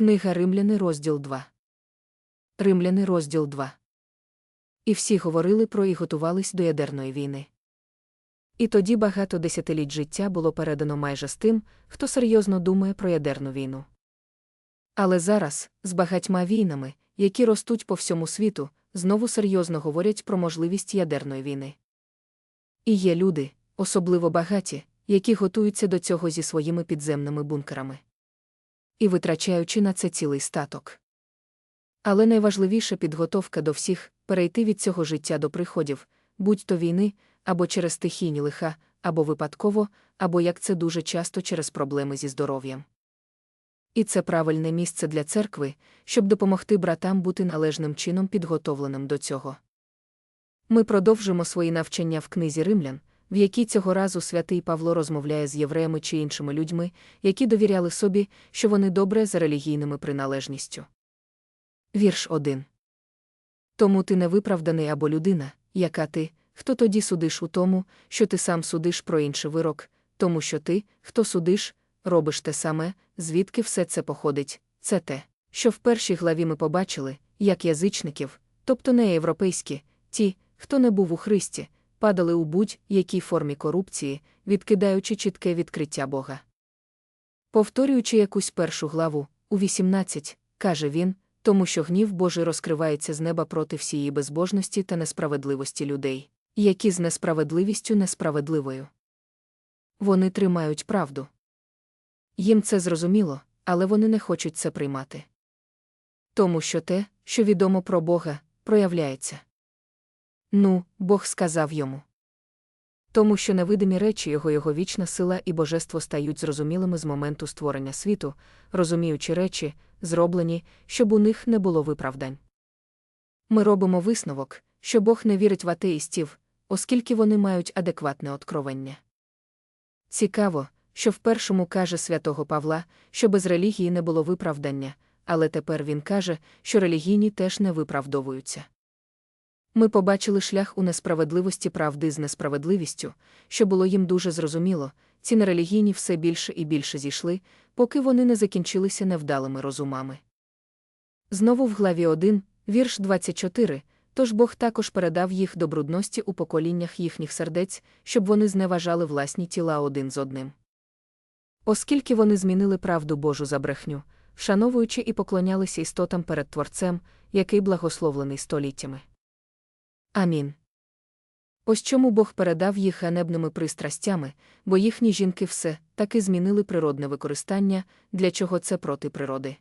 Книга Римляни, розділ 2. Римляни, розділ 2. І всі говорили про і готувались до ядерної війни. І тоді багато десятиліть життя було передано майже з тим, хто серйозно думає про ядерну війну. Але зараз, з багатьма війнами, які ростуть по всьому світу, знову серйозно говорять про можливість ядерної війни. І є люди, особливо багаті, які готуються до цього зі своїми підземними бункерами. І витрачаючи на це цілий статок. Але найважливіша підготовка до всіх перейти від цього життя до приходів, будь то війни, або через стихійні лиха, або випадково, або як це дуже часто через проблеми зі здоров'ям. І це правильне місце для церкви, щоб допомогти братам бути належним чином підготовленим до цього. Ми продовжимо свої навчання в книзі римлян, в якій цього разу святий Павло розмовляє з євреями чи іншими людьми, які довіряли собі, що вони добре за релігійними приналежністю. Вірш 1. Тому ти не виправданий або людина, яка ти, хто тоді судиш у тому, що ти сам судиш про інший вирок, тому що ти, хто судиш, робиш те саме, звідки все це походить, це те, що в першій главі ми побачили, як язичників, тобто не європейські, ті, хто не був у Христі, падали у будь-якій формі корупції, відкидаючи чітке відкриття Бога. Повторюючи якусь першу главу, у 18, каже він, тому що гнів Божий розкривається з неба проти всієї безбожності та несправедливості людей, які з несправедливістю несправедливою. Вони тримають правду. Їм це зрозуміло, але вони не хочуть це приймати. Тому що те, що відомо про Бога, проявляється. Ну, Бог сказав йому. Тому що невидимі речі його його вічна сила і божество стають зрозумілими з моменту створення світу, розуміючи речі, зроблені, щоб у них не було виправдань. Ми робимо висновок, що Бог не вірить в атеїстів, оскільки вони мають адекватне откровення. Цікаво, що в першому каже святого Павла, що без релігії не було виправдання, але тепер він каже, що релігійні теж не виправдовуються. Ми побачили шлях у несправедливості правди з несправедливістю, що було їм дуже зрозуміло, ці нерелігійні все більше і більше зійшли, поки вони не закінчилися невдалими розумами. Знову в главі 1, вірш 24, тож Бог також передав їх до брудності у поколіннях їхніх сердець, щоб вони зневажали власні тіла один з одним. Оскільки вони змінили правду Божу за брехню, вшановуючи і поклонялися істотам перед Творцем, який благословлений століттями. Амін. Ось чому Бог передав їх ганебними пристрастями, бо їхні жінки все таки змінили природне використання, для чого це проти природи.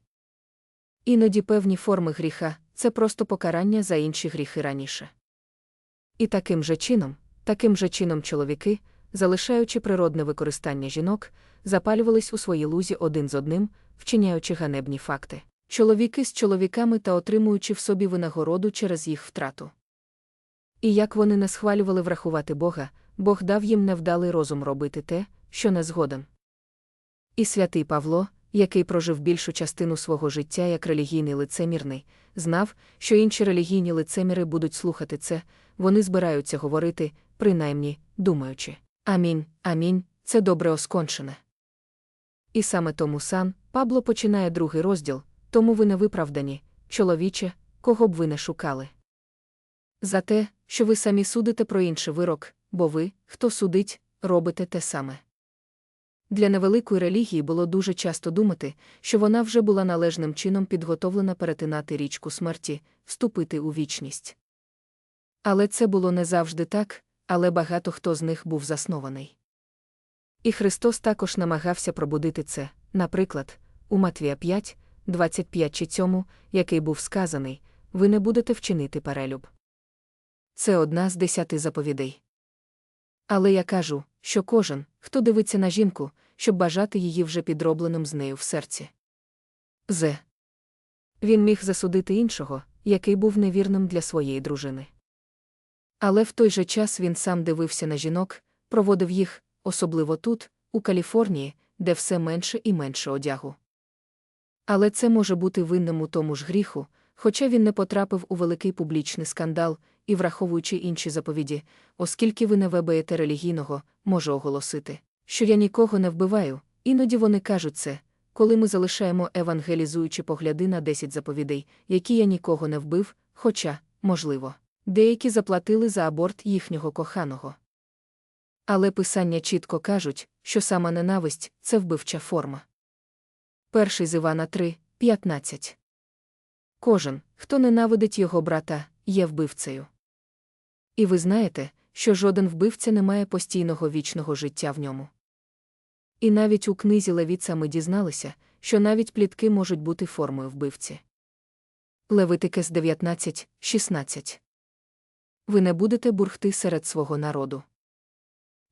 Іноді певні форми гріха це просто покарання за інші гріхи раніше. І таким же чином, таким же чином чоловіки, залишаючи природне використання жінок, запалювались у своїй лузі один з одним, вчиняючи ганебні факти. Чоловіки з чоловіками та отримуючи в собі винагороду через їх втрату. І як вони не схвалювали врахувати Бога, Бог дав їм невдалий розум робити те, що не згоден. І святий Павло, який прожив більшу частину свого життя як релігійний лицемірний, знав, що інші релігійні лицеміри будуть слухати це, вони збираються говорити, принаймні, думаючи Амінь, амінь, це добре оскончене. І саме тому сан Пабло починає другий розділ, тому ви не виправдані, чоловіче, кого б ви не шукали. За те, що ви самі судите про інший вирок, бо ви, хто судить, робите те саме. Для невеликої релігії було дуже часто думати, що вона вже була належним чином підготовлена перетинати річку смерті, вступити у вічність. Але це було не завжди так, але багато хто з них був заснований. І Христос також намагався пробудити це, наприклад, у Матвія 5, 25 чи цьому, який був сказаний, ви не будете вчинити перелюб. Це одна з десяти заповідей. Але я кажу, що кожен, хто дивиться на жінку, щоб бажати її вже підробленим з нею в серці. З. Він міг засудити іншого, який був невірним для своєї дружини. Але в той же час він сам дивився на жінок, проводив їх, особливо тут, у Каліфорнії, де все менше і менше одягу. Але це може бути винним у тому ж гріху, хоча він не потрапив у великий публічний скандал і, враховуючи інші заповіді, оскільки ви не вебаєте релігійного, можу оголосити, що я нікого не вбиваю, іноді вони кажуть це, коли ми залишаємо евангелізуючі погляди на 10 заповідей, які я нікого не вбив, хоча, можливо, деякі заплатили за аборт їхнього коханого. Але писання чітко кажуть, що сама ненависть це вбивча форма. Перший з Івана 3, 15. Кожен, хто ненавидить його брата, є вбивцею. І ви знаєте, що жоден вбивця не має постійного вічного життя в ньому. І навіть у книзі Левіца ми дізналися, що навіть плітки можуть бути формою вбивці. Левитикес 19, 16. Ви не будете бурхти серед свого народу.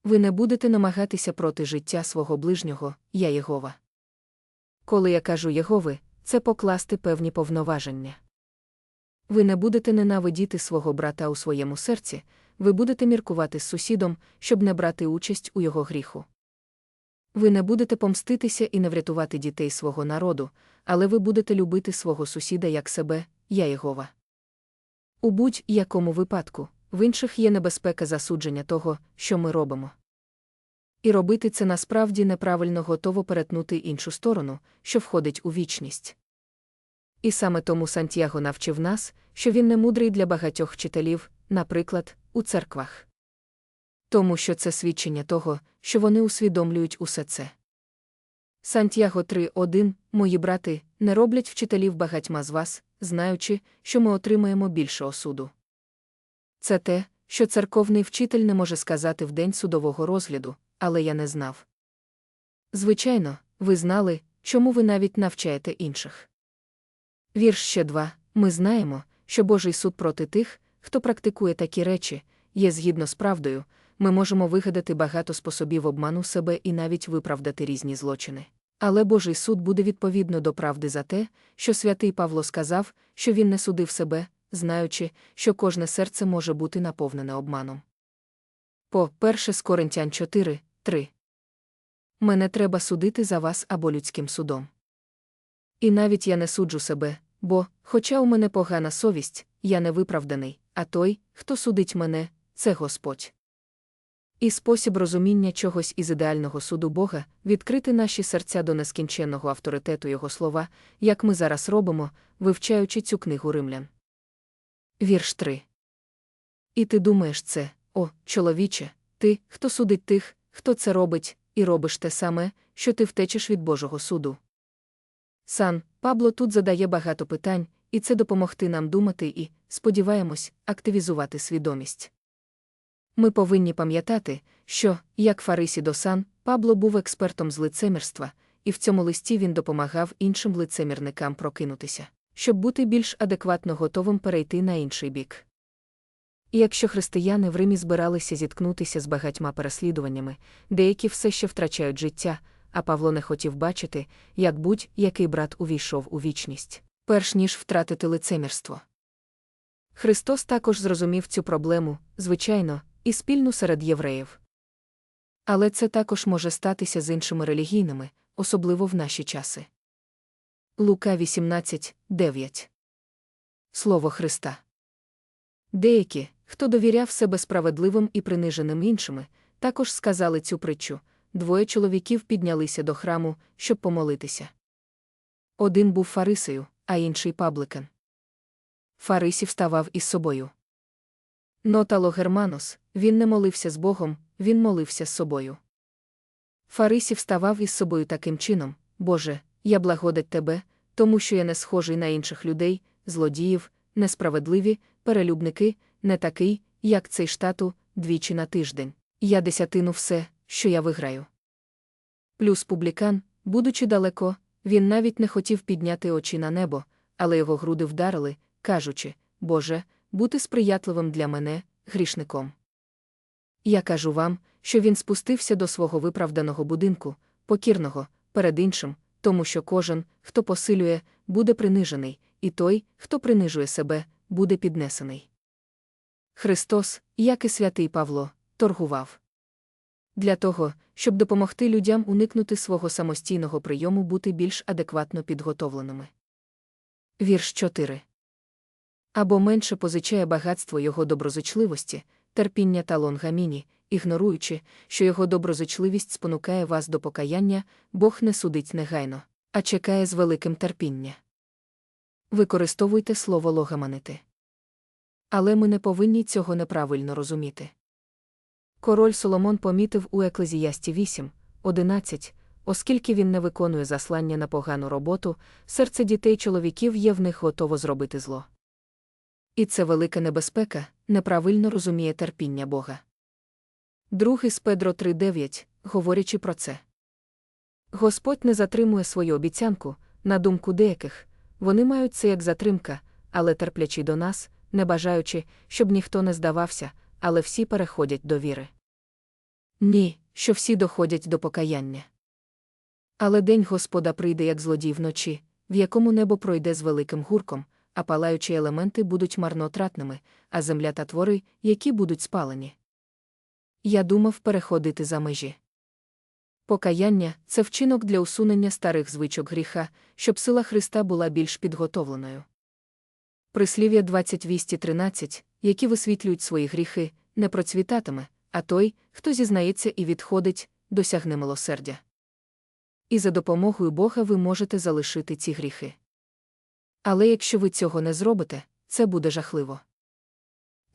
Ви не будете намагатися проти життя свого ближнього, я Єгова. Коли я кажу Єгови, це покласти певні повноваження. Ви не будете ненавидіти свого брата у своєму серці, ви будете міркувати з сусідом, щоб не брати участь у його гріху. Ви не будете помститися і не врятувати дітей свого народу, але ви будете любити свого сусіда як себе, я Єгова. У будь-якому випадку, в інших є небезпека засудження того, що ми робимо. І робити це насправді неправильно готово перетнути іншу сторону, що входить у вічність. І саме тому Сантьяго навчив нас, що він не мудрий для багатьох вчителів, наприклад, у церквах. Тому що це свідчення того, що вони усвідомлюють усе це. Сантьяго 3.1 Мої брати не роблять вчителів багатьма з вас, знаючи, що ми отримаємо більше осуду. Це те, що церковний вчитель не може сказати в день судового розгляду, але я не знав. Звичайно, ви знали, чому ви навіть навчаєте інших. Вірш ще 2. Ми знаємо, що Божий суд проти тих, хто практикує такі речі, є згідно з правдою, ми можемо вигадати багато способів обману себе і навіть виправдати різні злочини. Але Божий суд буде відповідно до правди за те, що святий Павло сказав, що він не судив себе, знаючи, що кожне серце може бути наповнене обманом. По 1 з Коринтян 4, 3. Мене треба судити за вас або людським судом. І навіть я не суджу себе, бо, хоча у мене погана совість, я не виправданий, а той, хто судить мене, це Господь. І спосіб розуміння чогось із ідеального суду Бога відкрити наші серця до нескінченного авторитету Його слова, як ми зараз робимо, вивчаючи цю книгу римлян. Вірш 3. І ти думаєш це, о, чоловіче, ти, хто судить тих, хто це робить, і робиш те саме, що ти втечеш від Божого суду. Сан Пабло тут задає багато питань, і це допомогти нам думати і, сподіваємось, активізувати свідомість. Ми повинні пам'ятати, що, як Фарисі до Сан, Пабло був експертом з лицемірства, і в цьому листі він допомагав іншим лицемірникам прокинутися, щоб бути більш адекватно готовим перейти на інший бік. І якщо християни в Римі збиралися зіткнутися з багатьма переслідуваннями, деякі все ще втрачають життя, а Павло не хотів бачити, як будь-який брат увійшов у вічність, перш ніж втратити лицемірство. Христос також зрозумів цю проблему, звичайно, і спільну серед євреїв. Але це також може статися з іншими релігійними, особливо в наші часи. Лука 18, 9. Слово Христа. Деякі, хто довіряв себе справедливим і приниженим іншими, також сказали цю притчу двоє чоловіків піднялися до храму, щоб помолитися. Один був фарисею, а інший пабликан. Фарисі вставав із собою. Нотало Германос, він не молився з Богом, він молився з собою. Фарисі вставав із собою таким чином Боже, я благодать тебе, тому що я не схожий на інших людей, злодіїв, несправедливі, перелюбники, не такий, як цей штату, двічі на тиждень. Я десятину все, що я виграю. Плюс публікан, будучи далеко, він навіть не хотів підняти очі на небо, але його груди вдарили, кажучи Боже, бути сприятливим для мене, грішником. Я кажу вам, що він спустився до свого виправданого будинку, покірного, перед іншим, тому що кожен, хто посилює, буде принижений, і той, хто принижує себе, буде піднесений. Христос, як і святий Павло, торгував. Для того, щоб допомогти людям уникнути свого самостійного прийому бути більш адекватно підготовленими. Вірш 4. Або менше позичає багатство його доброзичливості, терпіння та лонгаміні, ігноруючи, що його доброзичливість спонукає вас до покаяння, Бог не судить негайно, а чекає з великим терпіння. Використовуйте слово логаманити. Але ми не повинні цього неправильно розуміти. Король Соломон помітив у Еклезіясті 8, 11, оскільки він не виконує заслання на погану роботу, серце дітей чоловіків є в них готово зробити зло. І це велика небезпека, неправильно розуміє терпіння Бога. Другий з Педро 3.9, говорячи про це. Господь не затримує свою обіцянку, на думку деяких, вони мають це як затримка, але терплячи до нас, не бажаючи, щоб ніхто не здавався, але всі переходять до віри. Ні, що всі доходять до покаяння. Але день Господа прийде як злодій вночі, в якому небо пройде з великим гурком, а палаючі елементи будуть марнотратними, а земля та твори, які будуть спалені. Я думав переходити за межі. Покаяння це вчинок для усунення старих звичок гріха, щоб сила Христа була більш підготовленою. Прислів'я 28.13, які висвітлюють свої гріхи, не процвітатиме, а той, хто зізнається і відходить, досягне милосердя. І за допомогою Бога ви можете залишити ці гріхи. Але якщо ви цього не зробите, це буде жахливо.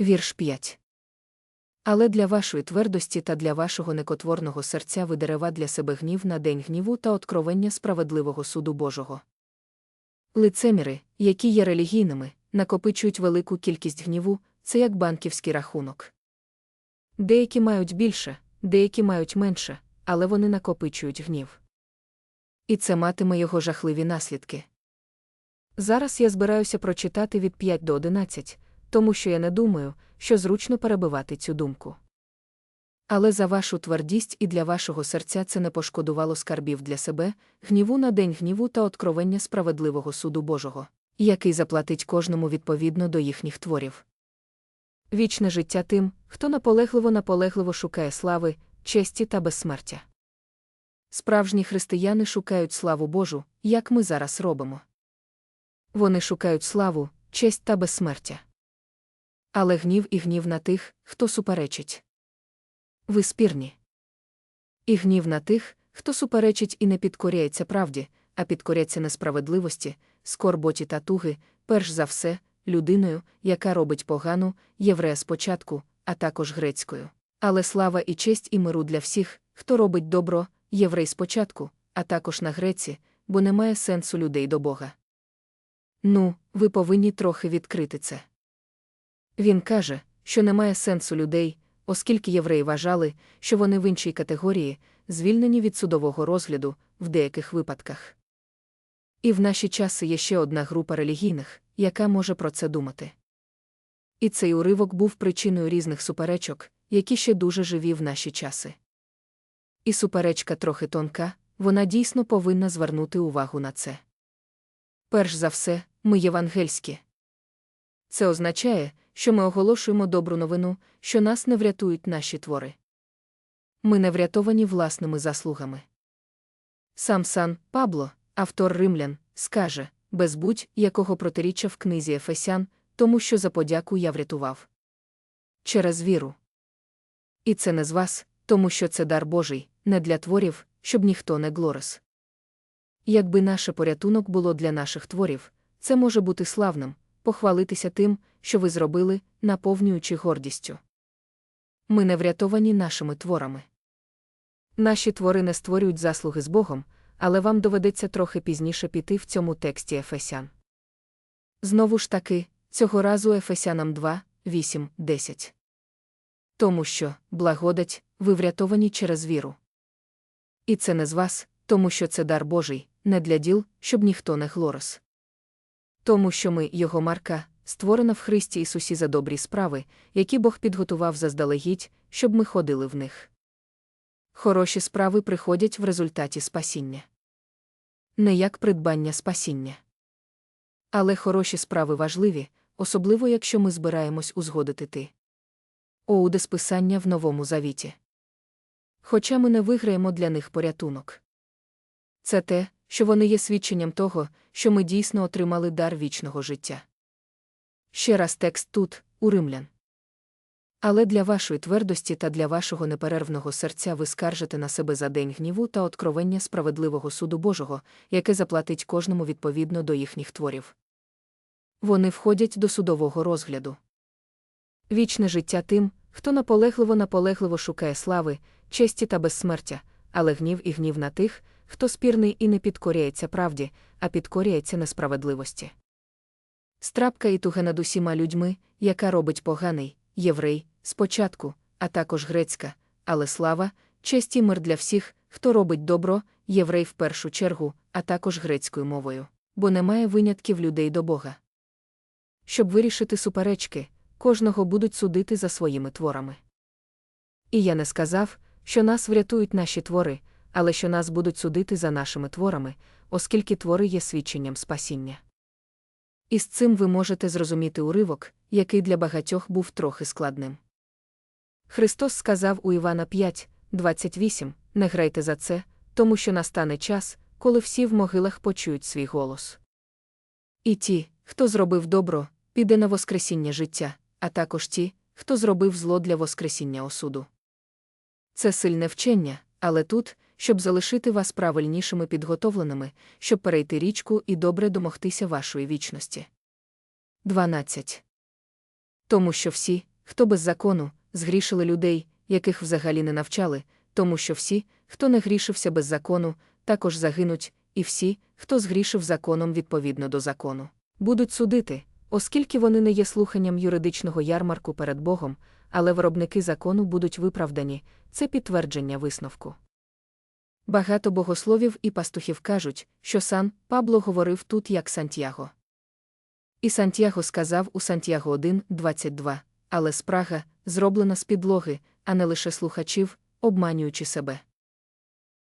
Вірш 5. Але для вашої твердості та для вашого некотворного серця ви дерева для себе гнів на день гніву та откровення справедливого суду Божого. Лицеміри, які є релігійними, накопичують велику кількість гніву, це як банківський рахунок. Деякі мають більше, деякі мають менше, але вони накопичують гнів. І це матиме його жахливі наслідки. Зараз я збираюся прочитати від 5 до 11, тому що я не думаю, що зручно перебивати цю думку. Але за вашу твердість і для вашого серця це не пошкодувало скарбів для себе, гніву на день гніву та откровення справедливого суду Божого, який заплатить кожному відповідно до їхніх творів. Вічне життя тим, хто наполегливо наполегливо шукає слави, честі та безсмертя. Справжні християни шукають славу Божу, як ми зараз робимо. Вони шукають славу, честь та безсмертя. Але гнів і гнів на тих, хто суперечить. Ви спірні. І гнів на тих, хто суперечить і не підкоряється правді, а підкоряться несправедливості, скорботі та туги, перш за все, людиною, яка робить погану, єврея спочатку, а також грецькою. Але слава і честь і миру для всіх, хто робить добро, єврей спочатку, а також на греці, бо немає сенсу людей до Бога. Ну, ви повинні трохи відкрити це. Він каже, що немає сенсу людей, оскільки євреї вважали, що вони в іншій категорії, звільнені від судового розгляду в деяких випадках. І в наші часи є ще одна група релігійних, яка може про це думати. І цей уривок був причиною різних суперечок, які ще дуже живі в наші часи. І суперечка трохи тонка, вона дійсно повинна звернути увагу на це. Перш за все, ми євангельські. Це означає, що ми оголошуємо добру новину, що нас не врятують наші твори. Ми не врятовані власними заслугами. Сам сан Пабло, автор римлян, скаже без будь-якого протиріччя в книзі Ефесян, тому що за подяку я врятував. Через віру. І це не з вас, тому що це дар Божий, не для творів, щоб ніхто не глорис. Якби наше порятунок було для наших творів, це може бути славним, похвалитися тим, що ви зробили, наповнюючи гордістю. Ми не врятовані нашими творами. Наші твори не створюють заслуги з Богом, але вам доведеться трохи пізніше піти в цьому тексті Ефесян. Знову ж таки, цього разу Ефесянам 2, 8, 10. Тому що, благодать, ви врятовані через віру. І це не з вас, тому що це дар Божий, не для діл, щоб ніхто не глорос. Тому що ми, його марка, створена в Христі Ісусі за добрі справи, які Бог підготував заздалегідь, щоб ми ходили в них. Хороші справи приходять в результаті спасіння. Не як придбання спасіння. Але хороші справи важливі, особливо якщо ми збираємось узгодити ти. Оуде списання в Новому Завіті. Хоча ми не виграємо для них порятунок. Це те, що вони є свідченням того, що ми дійсно отримали дар вічного життя. Ще раз текст тут, у римлян. Але для вашої твердості та для вашого неперервного серця ви скаржите на себе за день гніву та откровення справедливого суду Божого, яке заплатить кожному відповідно до їхніх творів. Вони входять до судового розгляду. Вічне життя тим, хто наполегливо наполегливо шукає слави, честі та безсмертя, але гнів і гнів на тих, хто спірний і не підкоряється правді, а підкоряється несправедливості. Страпка і туга над усіма людьми, яка робить поганий, єврей, спочатку, а також грецька, але слава, честь і мир для всіх, хто робить добро, єврей в першу чергу, а також грецькою мовою, бо немає винятків людей до Бога. Щоб вирішити суперечки, кожного будуть судити за своїми творами. І я не сказав, що нас врятують наші твори, але що нас будуть судити за нашими творами, оскільки твори є свідченням спасіння. І з цим ви можете зрозуміти уривок, який для багатьох був трохи складним. Христос сказав у Івана 5, 28, не грайте за це, тому що настане час, коли всі в могилах почують свій голос. І ті, хто зробив добро, піде на Воскресіння життя, а також ті, хто зробив зло для Воскресіння осуду. Це сильне вчення, але тут, щоб залишити вас правильнішими підготовленими, щоб перейти річку і добре домогтися вашої вічності. 12. Тому що всі, хто без закону, згрішили людей, яких взагалі не навчали, тому що всі, хто не грішився без закону, також загинуть, і всі, хто згрішив законом відповідно до закону, будуть судити, оскільки вони не є слуханням юридичного ярмарку перед Богом, але виробники закону будуть виправдані, це підтвердження висновку. Багато богословів і пастухів кажуть, що сан Пабло говорив тут як Сантьяго. І Сантьяго сказав у Сантьяго 1, 22, але спрага, зроблена з підлоги, а не лише слухачів, обманюючи себе.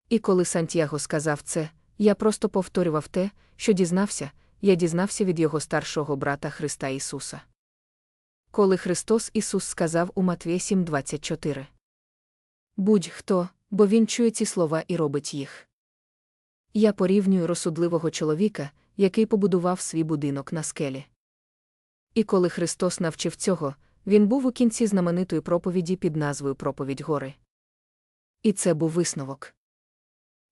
І коли Сантьяго сказав це, я просто повторював те, що дізнався, я дізнався від його старшого брата Христа Ісуса. Коли Христос Ісус сказав у Матвія 7,24 Будь-хто, бо він чує ці слова і робить їх. Я порівнюю розсудливого чоловіка, який побудував свій будинок на скелі. І коли Христос навчив цього, він був у кінці знаменитої проповіді під назвою Проповідь гори. І це був висновок.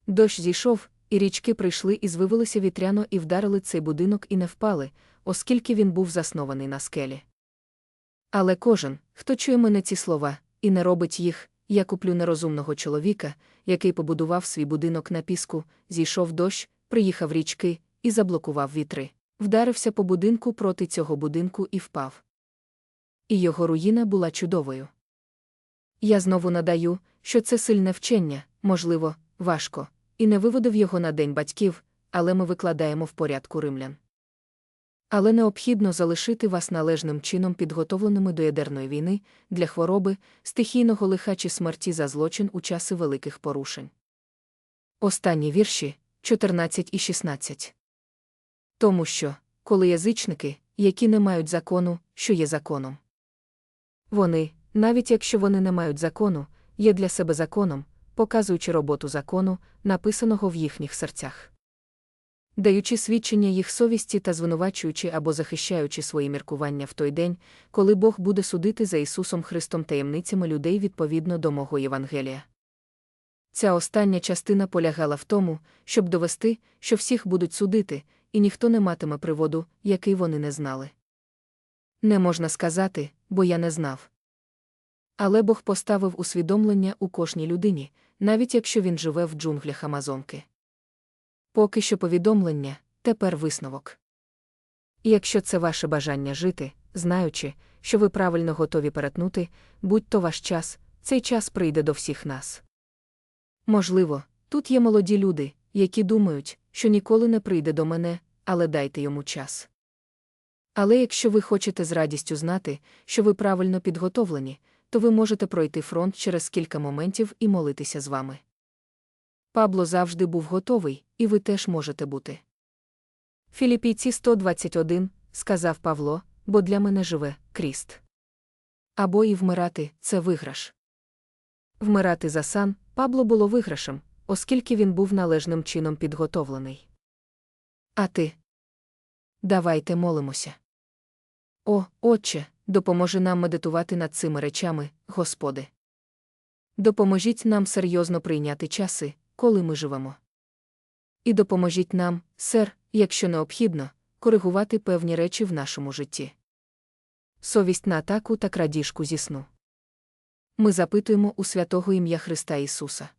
Дощ зійшов, і річки прийшли і звивилися вітряно і вдарили цей будинок і не впали, оскільки він був заснований на скелі. Але кожен, хто чує мене ці слова, і не робить їх, я куплю нерозумного чоловіка, який побудував свій будинок на піску, зійшов дощ, приїхав річки і заблокував вітри, вдарився по будинку проти цього будинку і впав. І його руїна була чудовою. Я знову надаю, що це сильне вчення, можливо, важко, і не виводив його на день батьків, але ми викладаємо в порядку римлян. Але необхідно залишити вас належним чином підготовленими до ядерної війни, для хвороби, стихійного лиха чи смерті за злочин у часи великих порушень. Останні вірші 14 і 16. Тому що, коли язичники, які не мають закону, що є законом. Вони, навіть якщо вони не мають закону, є для себе законом, показуючи роботу закону, написаного в їхніх серцях даючи свідчення їх совісті та звинувачуючи або захищаючи свої міркування в той день, коли Бог буде судити за Ісусом Христом таємницями людей відповідно до мого Євангелія. Ця остання частина полягала в тому, щоб довести, що всіх будуть судити, і ніхто не матиме приводу, який вони не знали. Не можна сказати, бо я не знав. Але Бог поставив усвідомлення у кожній людині, навіть якщо він живе в джунглях Амазонки. Поки що повідомлення, тепер висновок. Якщо це ваше бажання жити, знаючи, що ви правильно готові перетнути, будь то ваш час, цей час прийде до всіх нас. Можливо, тут є молоді люди, які думають, що ніколи не прийде до мене, але дайте йому час. Але якщо ви хочете з радістю знати, що ви правильно підготовлені, то ви можете пройти фронт через кілька моментів і молитися з вами. Пабло завжди був готовий, і ви теж можете бути. Філіпійці 121, сказав Павло, бо для мене живе кріст. Або і вмирати це виграш. Вмирати за сан Пабло було виграшем, оскільки він був належним чином підготовлений. А ти? Давайте молимося. О, Отче, допоможи нам медитувати над цими речами, Господи. Допоможіть нам серйозно прийняти часи, коли ми живемо. І допоможіть нам, сер, якщо необхідно, коригувати певні речі в нашому житті. Совість на атаку та крадіжку зі сну. Ми запитуємо у святого ім'я Христа Ісуса.